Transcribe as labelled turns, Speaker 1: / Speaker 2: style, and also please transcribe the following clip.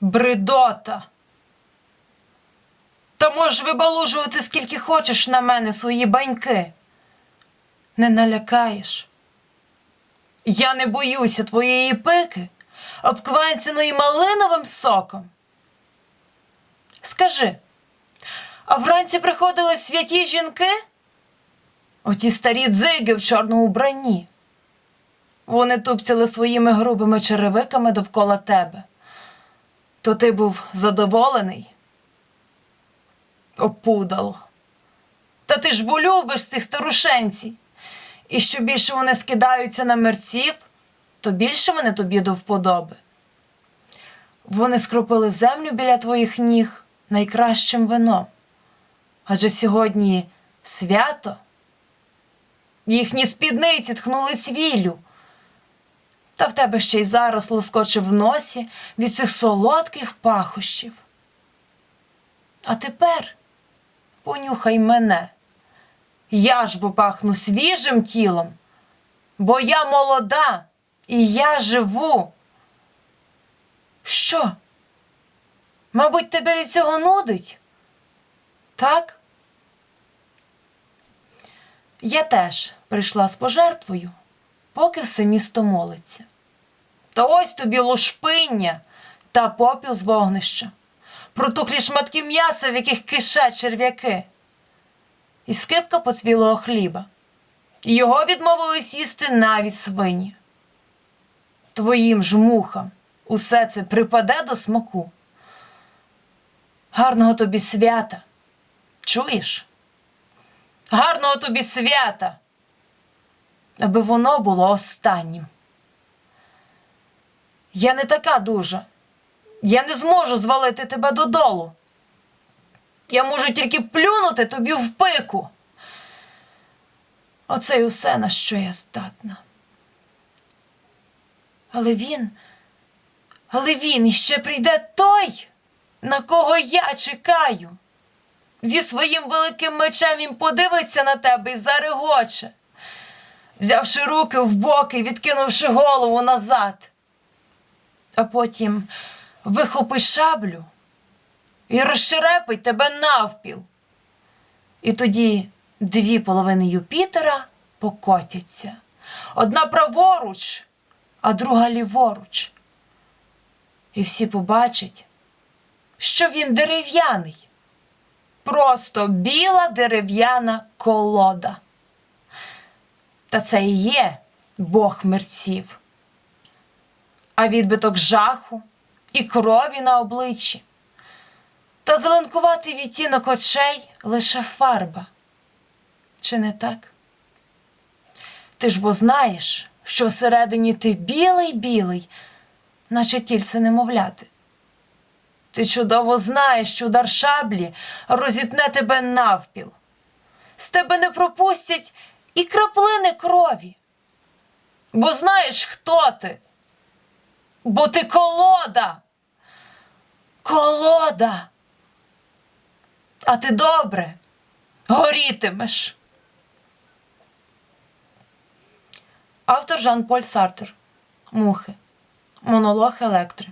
Speaker 1: Бридота. Та можеш вибалужувати скільки хочеш на мене свої баньки. Не налякаєш. Я не боюся твоєї пики, обкванцяної малиновим соком. Скажи, а вранці приходили святі жінки? Оті старі дзиги в чорному вбранні. Вони тупцяли своїми грубими черевиками довкола тебе. То ти був задоволений? Опудало. Та ти ж бо любиш цих старушенців. І що більше вони скидаються на мерців, то більше вони тобі до вподоби. Вони скропили землю біля твоїх ніг найкращим вином. Адже сьогодні свято. Їхні спідниці тхнули свіллю. Та в тебе ще й зараз лоскоче в носі від цих солодких пахощів. А тепер понюхай мене. Я ж бо пахну свіжим тілом, бо я молода і я живу. Що? Мабуть, тебе від цього нудить? Так? Я теж прийшла з пожертвою, поки все місто молиться. Та ось тобі лушпиння та попіл з вогнища, протухлі шматки м'яса, в яких кише черв'яки, і скипка поцвілого хліба. Його відмовились їсти навіть свині. Твоїм ж мухам усе це припаде до смаку. Гарного тобі свята. Чуєш? Гарного тобі свята, аби воно було останнім. Я не така дужа. Я не зможу звалити тебе додолу. Я можу тільки плюнути тобі в пику. Оце й усе, на що я здатна. Але він, але він іще прийде той, на кого я чекаю. Зі своїм великим мечем він подивиться на тебе і зарегоче, взявши руки в боки, відкинувши голову назад. А потім вихопить шаблю і розшерепить тебе навпіл. І тоді дві половини Юпітера покотяться. Одна праворуч, а друга ліворуч. І всі побачать, що він дерев'яний просто біла дерев'яна колода. Та це і є Бог мерців. А відбиток жаху і крові на обличчі. Та зеленкуватий відтінок очей лише фарба. Чи не так? Ти ж бо знаєш, що всередині ти білий-білий, наче тільце немовляти. Ти чудово знаєш, що удар шаблі розітне тебе навпіл. З тебе не пропустять і краплини крові. Бо знаєш, хто ти? Бо ти колода. Колода. А ти добре горітимеш. Автор Жан-Поль Сартер. Мухи. Монолог Електри.